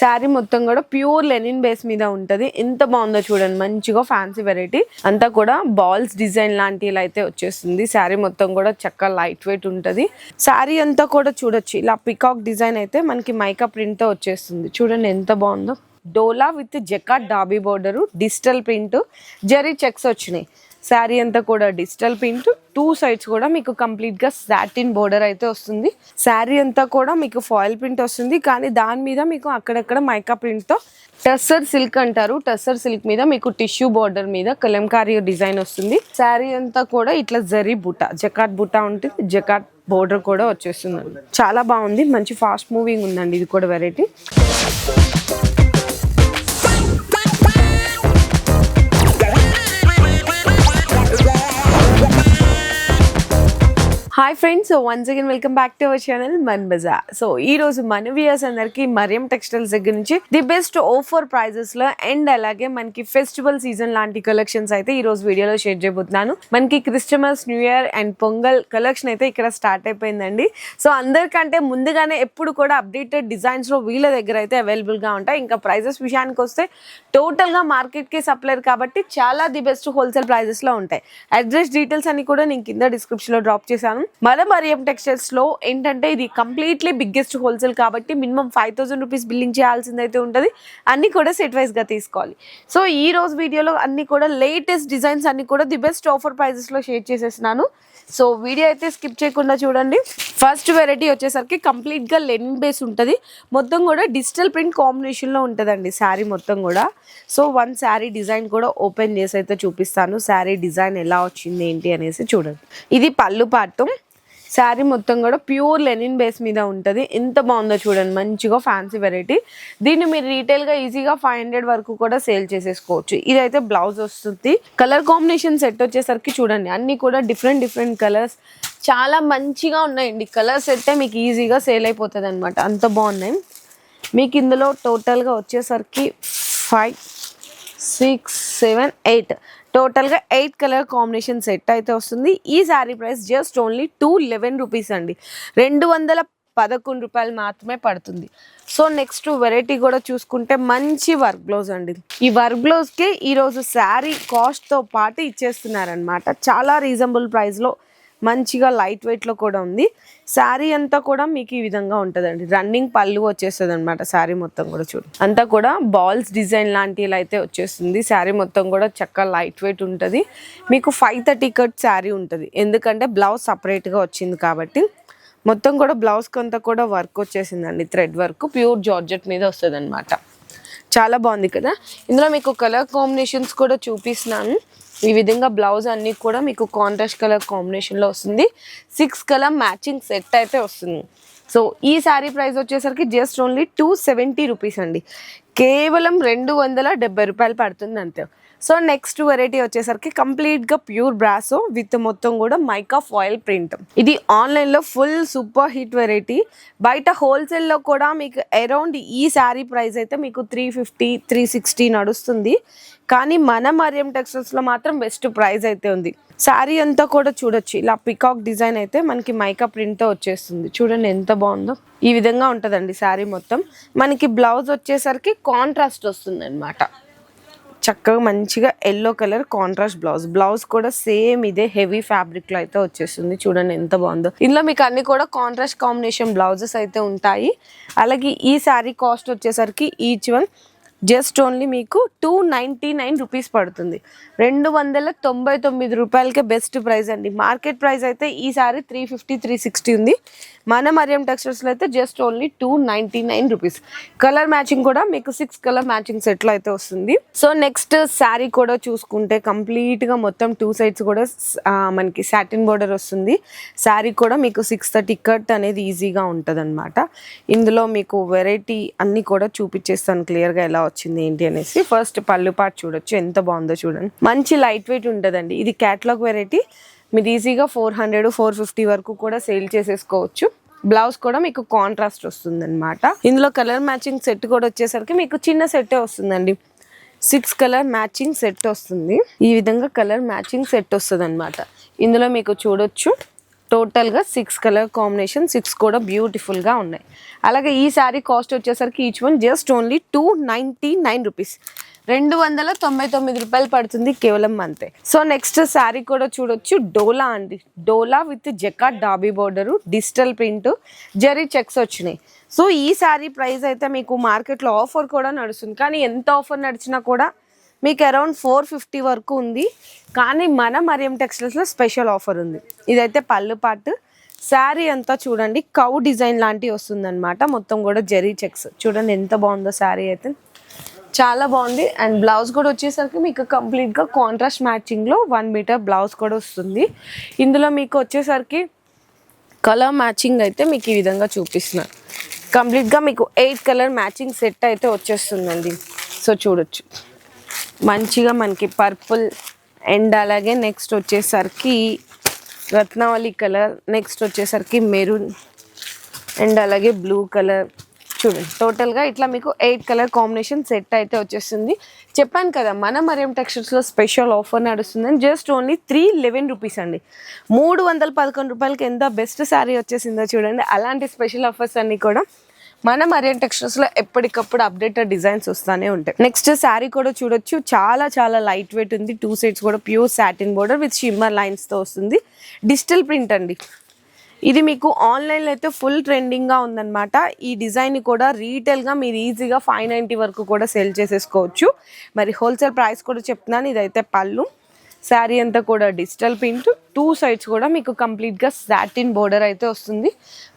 శారీ మొత్తం కూడా pure linen base మీద ఉంటుంది. ఎంత బాగుందో చూడండి. మంచిగా ఫ్యాన్సీ వెరైటీ అంతా కూడా బాల్స్ డిజైన్ లాంటి ఇలా అయితే వచ్చేస్తుంది. శారీ మొత్తం కూడా చక్కగా లైట్ వెయిట్ ఉంటుంది. శారీ అంతా కూడా చూడొచ్చు. ఇలా పికాక్ డిజైన్ అయితే మనకి మైకా ప్రింట్తో వచ్చేస్తుంది. చూడండి ఎంత బాగుందో. Dola with jacquard dobby border digital print zari checks వచ్చినాయి. శారీ అంతా కూడా డిజిటల్ ప్రింట్. టూ సైడ్స్ కూడా మీకు కంప్లీట్గా సాటిన్ బోర్డర్ అయితే వస్తుంది. శారీ అంతా కూడా మీకు ఫాయిల్ ప్రింట్ వస్తుంది. కానీ దాని మీద మీకు అక్కడక్కడ మైకా ప్రింట్తో టస్సర్ సిల్క్ అంటారు. టస్సర్ సిల్క్ మీద మీకు టిష్యూ బోర్డర్ మీద కలంకారీ డిజైన్ వస్తుంది. శారీ అంతా కూడా ఇట్లా జరీ బుట్ట జకాట్ బుట్ట ఉంటుంది. జకాట్ బోర్డర్ కూడా వచ్చేస్తుంది చాలా బాగుంది. మంచి ఫాస్ట్ మూవింగ్ ఉందండి. ఇది కూడా variety hi friends so once again welcome back to our channel Mann బజా సో ఈ రోజు మన వ్యూయర్స్ అందరికి మరియం టెక్స్టైల్స్ దగ్గర నుంచి ది బెస్ట్ ఆఫర్ ప్రైజెస్లో అండ్ అలాగే మనకి ఫెస్టివల్ సీజన్ లాంటి కలెక్షన్స్ అయితే ఈ రోజు వీడియోలో షేర్ చేయబోతున్నాను. మనకి Christmas new year and Pongal collection అయితే ఇక్కడ స్టార్ట్ అయిపోయిందండి. సో అందరికంటే ముందుగానే ఎప్పుడు కూడా అప్డేటెడ్ డిజైన్స్లో వీళ్ళ దగ్గర అయితే అవైలబుల్గా ఉంటాయి. ఇంకా ప్రైజెస్ విషయానికి వస్తే టోటల్గా మార్కెట్కి సప్లైర్ కాబట్టి చాలా ది బెస్ట్ హోల్సేల్ ప్రైజెస్లో ఉంటాయి. అడ్రస్ డీటెయిల్స్ అన్ని కూడా నేను కింద డిస్క్రిప్షన్లో డ్రాప్ చేశాను. మన మరియం టెక్స్టైల్స్లో ఏంటంటే ఇది కంప్లీట్లీ బిగ్గెస్ట్ హోల్సేల్ కాబట్టి minimum five thousand rupees billing చేయాల్సింది అయితే ఉంటుంది. అన్ని కూడా సెట్ వైజ్గా తీసుకోవాలి. సో ఈ రోజు వీడియోలో అన్ని కూడా లేటెస్ట్ డిజైన్స్ అన్ని కూడా ది బెస్ట్ ఆఫర్ ప్రైజెస్లో షేర్ చేసేసినాను సో వీడియో అయితే స్కిప్ చేయకుండా చూడండి. ఫస్ట్ వెరైటీ వచ్చేసరికి కంప్లీట్గా లెన్ లెనిన్ బేస్ ఉంటుంది. మొత్తం కూడా డిజిటల్ ప్రింట్ కాంబినేషన్లో ఉంటుందండి శారీ మొత్తం కూడా. సో వన్ శారీ డిజైన్ కూడా ఓపెన్ చేసి అయితే చూపిస్తాను. శారీ డిజైన్ ఎలా వచ్చింది ఏంటి అనేసి చూడండి. ఇది పళ్ళు పాటు. శారీ మొత్తం కూడా ప్యూర్ లెనిన్ బేస్ మీద ఉంటుంది. ఎంత బాగుందో చూడండి. మంచిగా ఫ్యాన్సీ వెరైటీ దీన్ని మీరు రీటైల్గా ఈజీగా ఫైవ్ హండ్రెడ్ వరకు కూడా సేల్ చేసేసుకోవచ్చు. ఇదైతే బ్లౌజ్ వస్తుంది. కలర్ కాంబినేషన్ సెట్ వచ్చేసరికి చూడండి. అన్నీ కూడా డిఫరెంట్ డిఫరెంట్ కలర్స్ చాలా మంచిగా ఉన్నాయండి. కలర్ సెట్టే మీకు ఈజీగా సేల్ అయిపోతుంది అనమాట అంత బాగున్నాయి. మీకు ఇందులో టోటల్గా వచ్చేసరికి ఫైవ్ సిక్స్ సెవెన్ ఎయిట్ టోటల్గా ఎయిట్ కలర్ కాంబినేషన్ సెట్ అయితే వస్తుంది. ఈ sari price just only two eleven rupees అండి. రెండు వందల పదకొండు రూపాయలు మాత్రమే పడుతుంది. సో నెక్స్ట్ వెరైటీ కూడా చూసుకుంటే మంచి వర్క్ బ్లౌజ్ అండి. ఈ వర్క్ బ్లౌజ్కి ఈరోజు శారీ కాస్ట్తో పాటు ఇచ్చేస్తున్నారనమాట చాలా రీజనబుల్ ప్రైస్లో మంచిగా లైట్ వెయిట్లో కూడా ఉంది. శారీ అంతా కూడా మీకు ఈ విధంగా ఉంటుందండి. రన్నింగ్ పళ్ళు వచ్చేస్తుంది అనమాట శారీ మొత్తం కూడా చూడు. అంతా కూడా బాల్స్ డిజైన్ లాంటివి అయితే వచ్చేస్తుంది. శారీ మొత్తం కూడా చక్కగా లైట్ వెయిట్ ఉంటుంది. మీకు ఫైవ్ థర్టీ కట్ శారీ ఉంటుంది. ఎందుకంటే బ్లౌజ్ సపరేట్గా వచ్చింది కాబట్టి మొత్తం కూడా బ్లౌజ్కి అంతా కూడా వర్క్ వచ్చేసిందండి. థ్రెడ్ వర్క్ ప్యూర్ జార్జెట్ మీద వస్తుంది అనమాట చాలా బాగుంది కదా? ఇందులో మీకు కలర్ కాంబినేషన్స్ కూడా చూపిస్తున్నాను. ఈ విధంగా బ్లౌజ్ అన్నీ కూడా మీకు కాంట్రాస్ట్ కలర్ కాంబినేషన్లో వస్తుంది. సిక్స్ కలర్ మ్యాచింగ్ సెట్ అయితే వస్తుంది. సో ఈ శారీ ప్రైస్ వచ్చేసరికి just only two seventy rupees అండి. కేవలం రెండు వందల డెబ్బై రూపాయలు పడుతుంది అంతే. సో నెక్స్ట్ వెరైటీ వచ్చేసరికి కంప్లీట్గా ప్యూర్ బ్రాసో విత్ మొత్తం కూడా మైకా ఫాయిల్ ప్రింట్ ఇది ఆన్లైన్లో ఫుల్ సూపర్ హిట్ వెరైటీ బయట హోల్సేల్లో కూడా మీకు అరౌండ్ ఈ శారీ ప్రైస్ అయితే మీకు త్రీ ఫిఫ్టీ త్రీ సిక్స్టీ నడుస్తుంది. కానీ మన మరియం టెక్స్టైల్స్లో మాత్రం బెస్ట్ ప్రైస్ అయితే ఉంది. శారీ అంతా కూడా చూడొచ్చు. ఇలా పికాక్ డిజైన్ అయితే మనకి మైకా ప్రింట్తో వచ్చేస్తుంది. చూడండి ఎంత బాగుందో. ఈ విధంగా ఉంటుందండి శారీ మొత్తం. మనకి బ్లౌజ్ వచ్చేసరికి కాంట్రాస్ట్ వస్తుంది అనమాట చక్కగా మంచిగా yellow colour contrast blouse blouse కూడా సేమ్ ఇదే హెవీ ఫ్యాబ్రిక్లో అయితే వచ్చేస్తుంది. చూడండి ఎంత బాగుందో. ఇందులో మీకు అన్ని కూడా కాంట్రాస్ట్ కాంబినేషన్ బ్లౌజెస్ అయితే ఉంటాయి. అలాగే ఈ శారీ కాస్ట్ వచ్చేసరికి ఈచ్ వన్ జస్ట్ ఓన్లీ మీకు టూ నైంటీ నైన్ రూపీస్ పడుతుంది. రెండు వందల తొంభై తొమ్మిది రూపాయలకే బెస్ట్ ప్రైస్ అండి. మార్కెట్ ప్రైస్ అయితే ఈ sari three fifty three sixty ఉంది. మన మరియం టెక్స్టైల్స్లో అయితే just only two ninety nine rupees. Colour matching కూడా మీకు సిక్స్ కలర్ మ్యాచింగ్ సెట్లో అయితే వస్తుంది. సో నెక్స్ట్ శారీ కూడా చూసుకుంటే కంప్లీట్గా మొత్తం టూ సైడ్స్ కూడా మనకి సాటిన్ బోర్డర్ వస్తుంది. శారీ కూడా మీకు సిక్స్ థర్టీ కట్ అనేది ఈజీగా ఉంటుంది ఇందులో మీకు వెరైటీ అన్నీ కూడా చూపించేస్తాను క్లియర్గా ఎలా వచ్చింది ఏంటి అనేసి ఫస్ట్ పళ్ళు పాటు చూడొచ్చు ఎంత బాగుందో చూడండి. మంచి లైట్ వెయిట్ ఉంటుందండి. ఇది క్యాట్లాగ్ వెరైటీ మీరు ఈజీగా ఫోర్ హండ్రెడ్ ఫోర్ ఫిఫ్టీ వరకు కూడా సేల్ చేసేసుకోవచ్చు. బ్లౌజ్ కూడా మీకు కాంట్రాస్ట్ వస్తుంది అనమాట ఇందులో కలర్ మ్యాచింగ్ సెట్ కూడా వచ్చేసరికి మీకు చిన్న సెట్టే వస్తుందండి. సిక్స్ కలర్ మ్యాచింగ్ సెట్ వస్తుంది. ఈ విధంగా కలర్ మ్యాచింగ్ సెట్ వస్తుంది అనమాట ఇందులో మీకు చూడొచ్చు. టోటల్గా సిక్స్ కలర్ కాంబినేషన్ సిక్స్ కూడా బ్యూటిఫుల్గా ఉన్నాయి. అలాగే ఈ శారీ కాస్ట్ వచ్చేసరికి each one just only two ninety nine rupees రెండు వందల తొంభై తొమ్మిది రూపాయలు పడుతుంది కేవలం అంతే. సో నెక్స్ట్ శారీ కూడా చూడొచ్చు. డోలా అండి. Dola with jacquard dobby border digital print zari checks వచ్చినాయి. సో ఈ శారీ ప్రైస్ అయితే మీకు మార్కెట్లో ఆఫర్ కూడా నడుస్తుంది. కానీ ఎంత ఆఫర్ నడిచినా కూడా మీకు అరౌండ్ ఫోర్ ఫిఫ్టీ వరకు ఉంది. కానీ మన మరియం టెక్స్టైల్స్లో స్పెషల్ ఆఫర్ ఉంది. ఇదైతే పళ్ళు పాటు. శారీ అంతా చూడండి కౌ డిజైన్ లాంటివి వస్తుందన్నమాట. మొత్తం కూడా జెరీ చెక్స్. చూడండి ఎంత బాగుందో శారీ అయితే. చాలా బాగుంది. అండ్ బ్లౌజ్ కూడా వచ్చేసరికి మీకు కంప్లీట్గా కాంట్రాస్ట్ మ్యాచింగ్లో వన్ మీటర్ బ్లౌజ్ కూడా వస్తుంది. ఇందులో మీకు వచ్చేసరికి కలర్ మ్యాచింగ్ అయితే మీకు ఈ విధంగా చూపిస్తున్నారు కంప్లీట్గా మీకు ఎయిట్ కలర్ మ్యాచింగ్ సెట్ అయితే వచ్చేస్తుందండి. సో చూడొచ్చు. మంచిగా మనకి పర్పుల్ అండ్ అలాగే నెక్స్ట్ వచ్చేసరికి రత్నావళి కలర్ నెక్స్ట్ వచ్చేసరికి మెరూన్ అండ్ అలాగే బ్లూ కలర్. చూడండి టోటల్గా ఇట్లా మీకు ఎయిట్ కలర్ కాంబినేషన్ సెట్ అయితే వచ్చేస్తుంది. చెప్పాను కదా మన మరియం టెక్స్టైల్స్లో స్పెషల్ ఆఫర్ నడుస్తుందని just only three eleven rupees అండి. మూడు వందల పదకొండు రూపాయలకి ఎంత బెస్ట్ శారీ వచ్చేసిందో చూడండి అలాంటి స్పెషల్ ఆఫర్స్ అన్నీ కూడా మన మరియన్ టెక్స్టైల్స్లో ఎప్పటికప్పుడు అప్డేటెడ్ డిజైన్స్ వస్తూనే ఉంటాయి. నెక్స్ట్ శారీ కూడా చూడొచ్చు. చాలా చాలా లైట్ వెయిట్ ఉంది. టూ సైడ్స్ కూడా pure satin border with shimmer లైన్స్తో వస్తుంది. డిజిటల్ ప్రింట్ అండి. ఇది మీకు ఆన్లైన్లో అయితే ఫుల్ ట్రెండింగ్గా ఉందన్నమాట. ఈ డిజైన్ కూడా రీటైల్గా మీరు ఈజీగా ఫైవ్ నైంటీ వరకు కూడా సెల్ చేసేసుకోవచ్చు. మరి హోల్సేల్ ప్రైస్ కూడా చెప్తున్నాను. ఇదైతే పళ్ళు. శారీ అంతా కూడా డిజిటల్ ప్రింట్. టూ సైడ్స్ కూడా మీకు కంప్లీట్గా సాటిన్ బోర్డర్ అయితే వస్తుంది.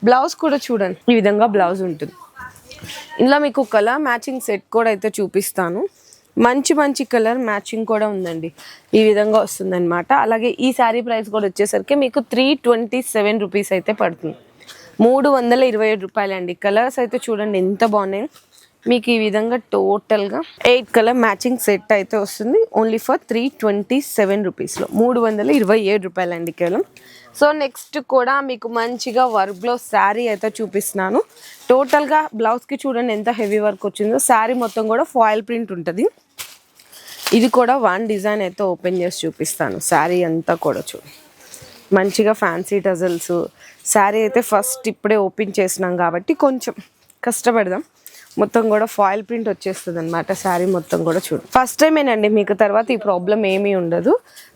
బ్లౌజ్ కూడా చూడండి ఈ విధంగా బ్లౌజ్ ఉంటుంది. ఇందులో మీకు కలర్ మ్యాచింగ్ సెట్ కూడా అయితే చూపిస్తాను. మంచి మంచి కలర్ మ్యాచింగ్ కూడా ఉందండి. ఈ విధంగా వస్తుందన్నమాట. అలాగే ఈ శారీ ప్రైస్ కూడా వచ్చేసరికి మీకు త్రీ ట్వంటీ సెవెన్ రూపీస్ అయితే పడుతుంది. మూడు వందల ఇరవై ఏడు రూపాయలండి. కలర్స్ అయితే చూడండి ఎంత బాగున్నాయి. మీకు ఈ విధంగా టోటల్గా ఎయిట్ కలర్ మ్యాచింగ్ సెట్ అయితే వస్తుంది. Only for three twenty seven రూపీస్లో మూడు వందల ఇరవై ఏడు రూపాయలండి కేవలం. సో నెక్స్ట్ కూడా మీకు మంచిగా వర్క్లో శారీ అయితే చూపిస్తున్నాను. టోటల్గా బ్లౌజ్కి చూడండి ఎంత హెవీ వర్క్ వచ్చిందో. శారీ మొత్తం కూడా ఫాయిల్ ప్రింట్ ఉంటుంది. ఇది కూడా వన్ డిజైన్ అయితే ఓపెన్ చేసి చూపిస్తాను. శారీ అంతా కూడా చూ మంచిగా ఫ్యాన్సీ టజల్స్ శారీ అయితే ఫస్ట్ ఇప్పుడే ఓపెన్ చేసినాం కాబట్టి కొంచెం కష్టపడదాం. మొత్తం కూడా ఫాయిల్ ప్రింట్ వచ్చేస్తుంది అనమాట శారీ మొత్తం కూడా చూడు. ఫస్ట్ టైమేనండి మీకు తర్వాత ఈ ప్రాబ్లం ఏమీ ఉండదు.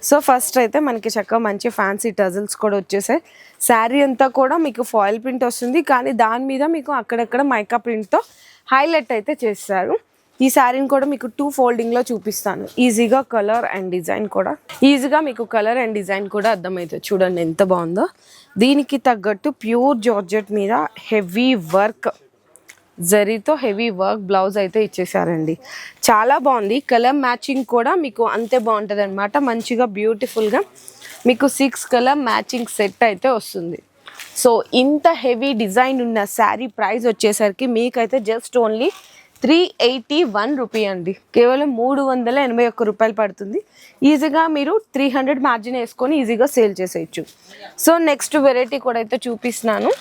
సో ఫస్ట్ అయితే మనకి చక్కగా మంచి ఫ్యాన్సీ టజల్స్ కూడా వచ్చేసాయి. శారీ అంతా కూడా మీకు ఫాయిల్ ప్రింట్ వస్తుంది. కానీ దాని మీద మీకు అక్కడక్కడ మైకా ప్రింట్తో హైలైట్ అయితే చేస్తారు. ఈ శారీని కూడా మీకు టూ ఫోల్డింగ్లో చూపిస్తాను. ఈజీగా కలర్ అండ్ డిజైన్ కూడా. ఈజీగా మీకు కలర్ అండ్ డిజైన్ కూడా అర్థమవుతుంది. చూడండి ఎంత బాగుందో. దీనికి తగ్గట్టు ప్యూర్ జార్జెట్ మీద హెవీ వర్క్ జరీతో హెవీ వర్క్ బ్లౌజ్ అయితే ఇచ్చేసారండి. చాలా బాగుంది. కలర్ మ్యాచింగ్ కూడా మీకు అంతే బాగుంటుంది అనమాట మంచిగా బ్యూటిఫుల్గా మీకు సిక్స్ కలర్ మ్యాచింగ్ సెట్ అయితే వస్తుంది. సో ఇంత హెవీ డిజైన్ ఉన్న శారీ ప్రైస్ వచ్చేసరికి మీకైతే just only three eighty one rupee అండి. కేవలం మూడు వందల ఎనభై ఒక్క రూపాయలు పడుతుంది. ఈజీగా మీరు త్రీ హండ్రెడ్ మార్జిన్ వేసుకొని ఈజీగా సేల్ చేసేయచ్చు. సో నెక్స్ట్ వెరైటీ కూడా అయితే చూపిస్తున్నాను.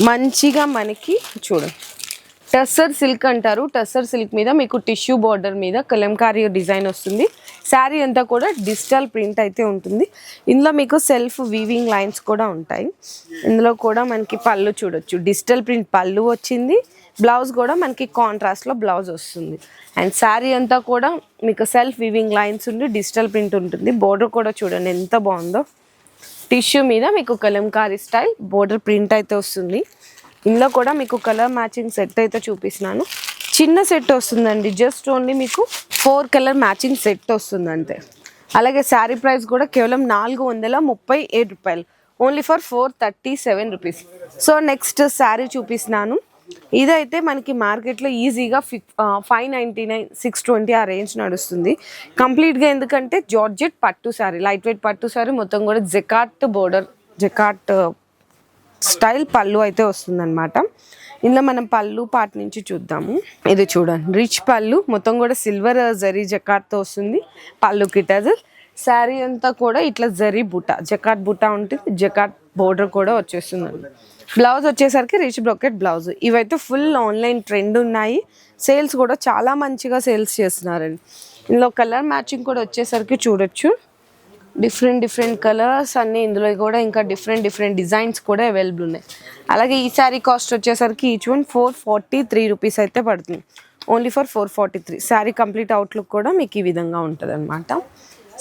మంచిగా మనకి చూడండి టస్సర్ సిల్క్ అంటారు. టస్సర్ సిల్క్ మీద మీకు టిష్యూ బార్డర్ మీద కలంకారీ డిజైన్ వస్తుంది. శారీ అంతా కూడా డిజిటల్ ప్రింట్ అయితే ఉంటుంది. ఇందులో మీకు సెల్ఫ్ వీవింగ్ లైన్స్ కూడా ఉంటాయి. ఇందులో కూడా మనకి పళ్ళు చూడొచ్చు. డిజిటల్ ప్రింట్ పళ్ళు వచ్చింది. బ్లౌజ్ కూడా మనకి కాంట్రాస్ట్లో బ్లౌజ్ వస్తుంది. అండ్ శారీ అంతా కూడా మీకు సెల్ఫ్ వీవింగ్ లైన్స్ ఉండి డిజిటల్ ప్రింట్ ఉంటుంది. బోర్డర్ కూడా చూడండి ఎంత బాగుందో. టిష్యూ మీద మీకు కలంకారీ స్టైల్ బోర్డర్ ప్రింట్ అయితే వస్తుంది. ఇందులో కూడా మీకు కలర్ మ్యాచింగ్ సెట్ అయితే చూపిస్తున్నాను. చిన్న సెట్ వస్తుందండి జస్ట్ ఓన్లీ మీకు ఫోర్ కలర్ మ్యాచింగ్ సెట్ వస్తుంది అంతే అలాగే శారీ ప్రైస్ కూడా కేవలం నాలుగు వందల ముప్పై ఏడు రూపాయలు. Only for four thirty seven rupees. So next sari చూపిస్తున్నాను. ఇదైతే మనకి మార్కెట్లో ఈజీగా ఫిఫ్ five ninety nine six twenty ఆ రేంజ్ నడుస్తుంది. కంప్లీట్గా ఎందుకంటే జార్జెట్ పట్టు శారీ లైట్ వెయిట్ పట్టు శారీ మొత్తం కూడా జెకాట్ బోర్డర్ జెకాట్ స్టైల్ పళ్ళు అయితే వస్తుందన్నమాట. ఇందులో మనం పళ్ళు పార్ట్ నుంచి చూద్దాము. ఇది చూడండి రిచ్ పళ్ళు మొత్తం కూడా సిల్వర్ జరీ జకాట్తో వస్తుంది. పళ్ళు కిటజల్ శారీ అంతా కూడా ఇట్లా జరీ బుట్ట జకాట్ బుట్ట ఉంటుంది జకాట్ బోర్డర్ కూడా వచ్చేస్తుందండి. బ్లౌజ్ వచ్చేసరికి రిచ్ బ్రొకెట్ బ్లౌజ్. ఇవైతే ఫుల్ ఆన్లైన్ ట్రెండ్ ఉన్నాయి. సేల్స్ కూడా చాలా మంచిగా సేల్స్ చేస్తున్నారండి. ఇందులో కలర్ మ్యాచింగ్ కూడా వచ్చేసరికి చూడొచ్చు. డిఫరెంట్ డిఫరెంట్ కలర్స్ అన్ని ఇందులో కూడా ఇంకా డిఫరెంట్ డిఫరెంట్ డిజైన్స్ కూడా అవైలబుల్ ఉన్నాయి. అలాగే ఈ శారీ కాస్ట్ వచ్చేసరికి each one four forty three rupees అయితే పడుతుంది. Only for four forty three. Sari complete outlook కూడా మీకు ఈ విధంగా ఉంటుంది అనమాట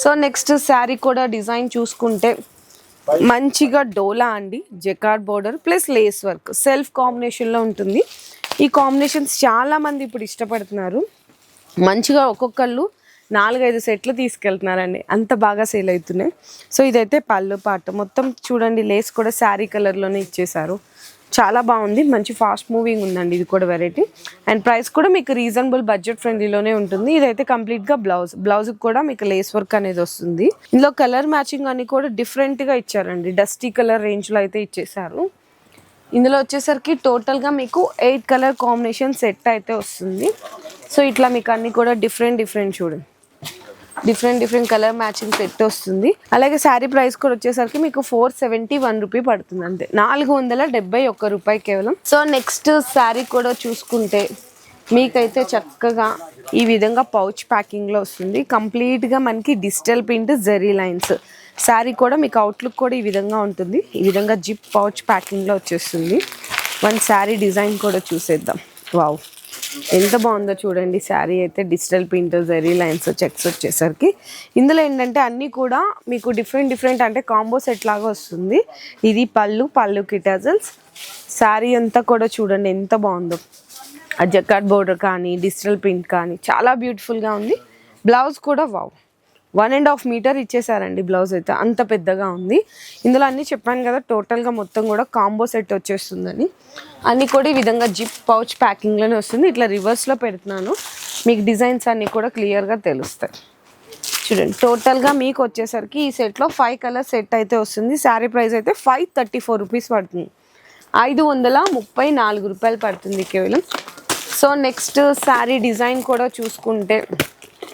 సో నెక్స్ట్ శారీ కూడా డిజైన్ చూసుకుంటే మంచిగా డోలా అండి jacquard border plus lace work. Self కాంబినేషన్లో ఉంటుంది. ఈ కాంబినేషన్స్ చాలా మంది ఇప్పుడు ఇష్టపడుతున్నారు. మంచిగా ఒక్కొక్కళ్ళు నాలుగైదు సెట్లు తీసుకెళ్తున్నారండి. అంత బాగా సేల్ అవుతున్నాయి. సో ఇదైతే పళ్ళు పాట. మొత్తం చూడండి లేస్ కూడా శారీ కలర్లోనే ఇచ్చేసారు చాలా బాగుంది. మంచి ఫాస్ట్ మూవింగ్ ఉందండి. ఇది కూడా వెరైటీ అండ్ ప్రైస్ కూడా మీకు రీజనబుల్ బడ్జెట్ ఫ్రెండ్లీలోనే ఉంటుంది. ఇదైతే కంప్లీట్గా బ్లౌజ్ బ్లౌజ్కి కూడా మీకు లేస్ వర్క్ అనేది వస్తుంది. ఇందులో కలర్ మ్యాచింగ్ అన్ని కూడా డిఫరెంట్గా ఇచ్చారండి. డస్టీ కలర్ రేంజ్లో అయితే ఇచ్చేసారు. ఇందులో వచ్చేసరికి టోటల్గా మీకు ఎయిట్ కలర్ కాంబినేషన్ సెట్ అయితే వస్తుంది. సో ఇట్లా మీకు అన్నీ కూడా డిఫరెంట్ డిఫరెంట్ చూడండి. Different different colour matching set వస్తుంది. అలాగే శారీ ప్రైస్ కూడా వచ్చేసరికి మీకు ఫోర్ సెవెంటీ వన్ రూపీ పడుతుంది అంతే. నాలుగు వందల డెబ్బై ఒక్క రూపాయి కేవలం. సో నెక్స్ట్ శారీ కూడా చూసుకుంటే మీకైతే చక్కగా ఈ విధంగా పౌచ్ ప్యాకింగ్లో వస్తుంది. కంప్లీట్గా మనకి digital print zari lines. Sari కూడా మీకు అవుట్లుక్ కూడా ఈ విధంగా ఉంటుంది. ఈ విధంగా జిప్ పౌచ్ ప్యాకింగ్లో వచ్చేస్తుంది. వన్ శారీ డిజైన్ కూడా చూసేద్దాం. వావ్. ఎంత బాగుందో చూడండి. శారీ అయితే digital printer zari lines checks వచ్చేసరికి. ఇందులో ఏంటంటే అన్నీ కూడా మీకు డిఫరెంట్ డిఫరెంట్ అంటే కాంబో సెట్ లాగా వస్తుంది. ఇది పళ్ళు పళ్ళు కిటాజల్స్. శారీ అంతా కూడా చూడండి ఎంత బాగుందో. ఆ జకాట్ బోర్డర్ కానీ డిజిటల్ ప్రింట్ కానీ చాలా బ్యూటిఫుల్గా ఉంది. బ్లౌజ్ కూడా wow. One and half metre ఇచ్చేసారండి blouse అయితే. అంత పెద్దగా ఉంది. ఇందులో అన్నీ చెప్పాను కదా టోటల్గా మొత్తం కూడా కాంబో సెట్ వచ్చేస్తుందని. అన్నీ కూడా ఈ విధంగా జిప్ పౌచ్ ప్యాకింగ్లోనే వస్తుంది. ఇట్లా రివర్స్లో పెడుతున్నాను. మీకు డిజైన్స్ అన్నీ కూడా క్లియర్గా తెలుస్తాయి. చూడండి టోటల్గా మీకు వచ్చేసరికి ఈ సెట్లో ఫైవ్ కలర్ సెట్ అయితే వస్తుంది. శారీ ప్రైస్ అయితే ఫైవ్ థర్టీ ఫోర్ రూపీస్ పడుతుంది. ఐదు వందల ముప్పై నాలుగు రూపాయలు పడుతుంది కేవలం. సో నెక్స్ట్ శారీ డిజైన్ కూడా చూసుకుంటే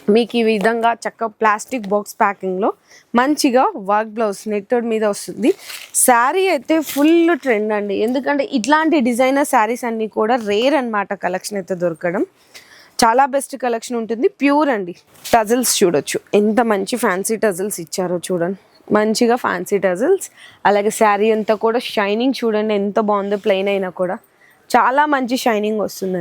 మీకు ఈ విధంగా చక్క ప్లాస్టిక్ బాక్స్ ప్యాకింగ్లో మంచిగా వర్క్ బ్లౌజ్ నెట్టోడ్ మీద వస్తుంది. శారీ అయితే ఫుల్ ట్రెండ్ అండి. ఎందుకంటే ఇట్లాంటి డిజైనర్ శారీస్ అన్నీ కూడా రేర్ అన్నమాట కలెక్షన్ అయితే దొరకడం. చాలా బెస్ట్ కలెక్షన్ ఉంటుంది. ప్యూర్ అండి. టజల్స్ చూడొచ్చు. ఎంత మంచి ఫ్యాన్సీ టజల్స్ ఇచ్చారో చూడండి. మంచిగా ఫ్యాన్సీ టజల్స్. అలాగే శారీ అంతా కూడా షైనింగ్ చూడండి. ఎంత బాగుందో ప్లెయిన్ అయినా కూడా. చాలా మంచి షైనింగ్ వస్తుంది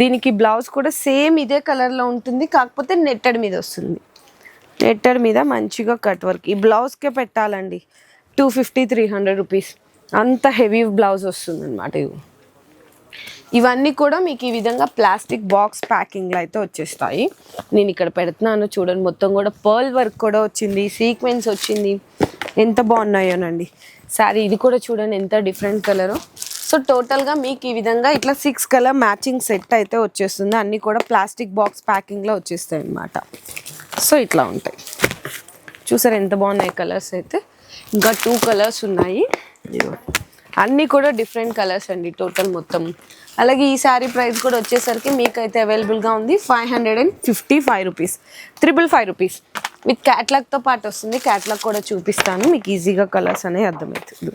దీనికి బ్లౌజ్ కూడా సేమ్ ఇదే కలర్లో ఉంటుంది కాకపోతే నెట్టెడ్ మీద వస్తుంది. నెట్టెడ్ మీద మంచిగా కట్ వర్క్. ఈ బ్లౌజ్కే పెట్టాలండి. Two fifty three hundred rupees. అంత హెవీ బ్లౌజ్ వస్తుంది అనమాట ఇవి. ఇవన్నీ కూడా మీకు ఈ విధంగా ప్లాస్టిక్ బాక్స్ ప్యాకింగ్లో అయితే వచ్చేస్తాయి. నేను ఇక్కడ పెడుతున్నాను చూడండి మొత్తం కూడా పర్ల్ వర్క్ కూడా వచ్చింది సీక్వెన్స్ వచ్చింది. ఎంత బాగున్నాయోనండి. సారీ ఇది కూడా చూడండి ఎంత డిఫరెంట్ కలరు. సో టోటల్గా మీకు ఈ విధంగా ఇట్లా సిక్స్ కలర్ మ్యాచింగ్ సెట్ అయితే వచ్చేస్తుంది. అన్నీ కూడా ప్లాస్టిక్ బాక్స్ ప్యాకింగ్లో వచ్చేస్తాయి అన్నమాట. సో ఇట్లా ఉంటాయి. చూసారు ఎంత బాగున్నాయి కలర్స్ అయితే? ఇంకా టూ కలర్స్ ఉన్నాయి. అన్నీ కూడా డిఫరెంట్ కలర్స్ అండి టోటల్ మొత్తం. అలాగే ఈ శారీ ప్రైస్ కూడా వచ్చేసరికి మీకైతే అవైలబుల్గా ఉంది five hundred and fifty five rupees triple five rupees with క్యాట్లాగ్తో పాటు వస్తుంది. క్యాట్లాగ్ కూడా చూపిస్తాను. మీకు ఈజీగా కలర్స్ అనేవి అర్థమవుతుంది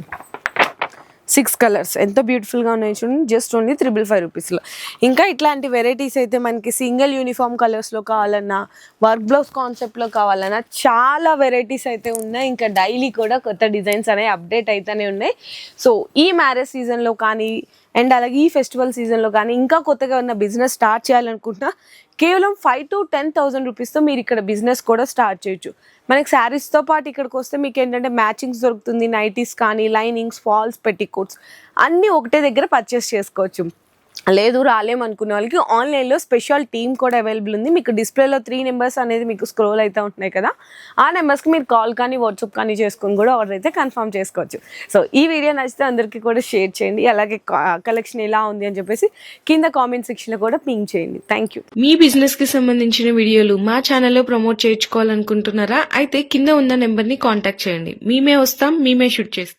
సిక్స్ కలర్స్. ఎంత బ్యూటిఫుల్గా ఉన్నాయి చూడండి. జస్ట్ ఓన్లీ త్రిబుల్ ఫైవ్ రూపీస్లో ఇంకా ఇట్లాంటి వెరైటీస్ అయితే మనకి సింగిల్ యూనిఫామ్ కలర్స్లో కావాలన్నా వర్క్ బ్లౌజ్ కాన్సెప్ట్లో కావాలన్నా చాలా వెరైటీస్ అయితే ఉన్నాయి. ఇంకా డైలీ కూడా కొత్త డిజైన్స్ అనేవి అప్డేట్ అయితేనే ఉన్నాయి. సో ఈ మ్యారేజ్ సీజన్లో కానీ అండ్ అలాగే ఈ ఫెస్టివల్ సీజన్లో కానీ ఇంకా కొత్తగా ఉన్న బిజినెస్ స్టార్ట్ చేయాలనుకుంటున్నా కేవలం ఫైవ్ టు టెన్ థౌసండ్ రూపీస్తో మీరు ఇక్కడ బిజినెస్ కూడా స్టార్ట్ చేయొచ్చు. మనకి శారీస్తో పాటు ఇక్కడికి వస్తే మీకు ఏంటంటే మ్యాచింగ్స్ దొరుకుతుంది నైటీస్ కానీ లైనింగ్స్ ఫాల్స్ పెట్టికోట్స్ అన్నీ ఒకటే దగ్గర పర్చేస్ చేసుకోవచ్చు. లేదు రాలేం అనుకునే వాళ్ళకి ఆన్లైన్లో స్పెషల్ టీమ్ కూడా అవైలబుల్ ఉంది. మీకు డిస్ప్లేలో త్రీ నెంబర్స్ అనేది మీకు స్క్రోల్ అయితే ఉంటున్నాయి కదా ఆ నెంబర్స్కి మీరు కాల్ కానీ వాట్సాప్ కానీ చేసుకుని కూడా ఆర్డర్ అయితే కన్ఫర్మ్ చేసుకోవచ్చు. సో ఈ వీడియో నచ్చితే అందరికీ కూడా షేర్ చేయండి. అలాగే కలెక్షన్ ఎలా ఉంది అని చెప్పేసి కింద కామెంట్ సెక్షన్లో కూడా పింక్ చేయండి. Thank you. మీ బిజినెస్కి సంబంధించిన వీడియోలు మా ఛానల్లో ప్రమోట్ చేయించుకోవాలనుకుంటున్నారా? అయితే కింద ఉన్న నెంబర్ని కాంటాక్ట్ చేయండి. మేమే వస్తాం మేమే షూట్ చేస్తాం.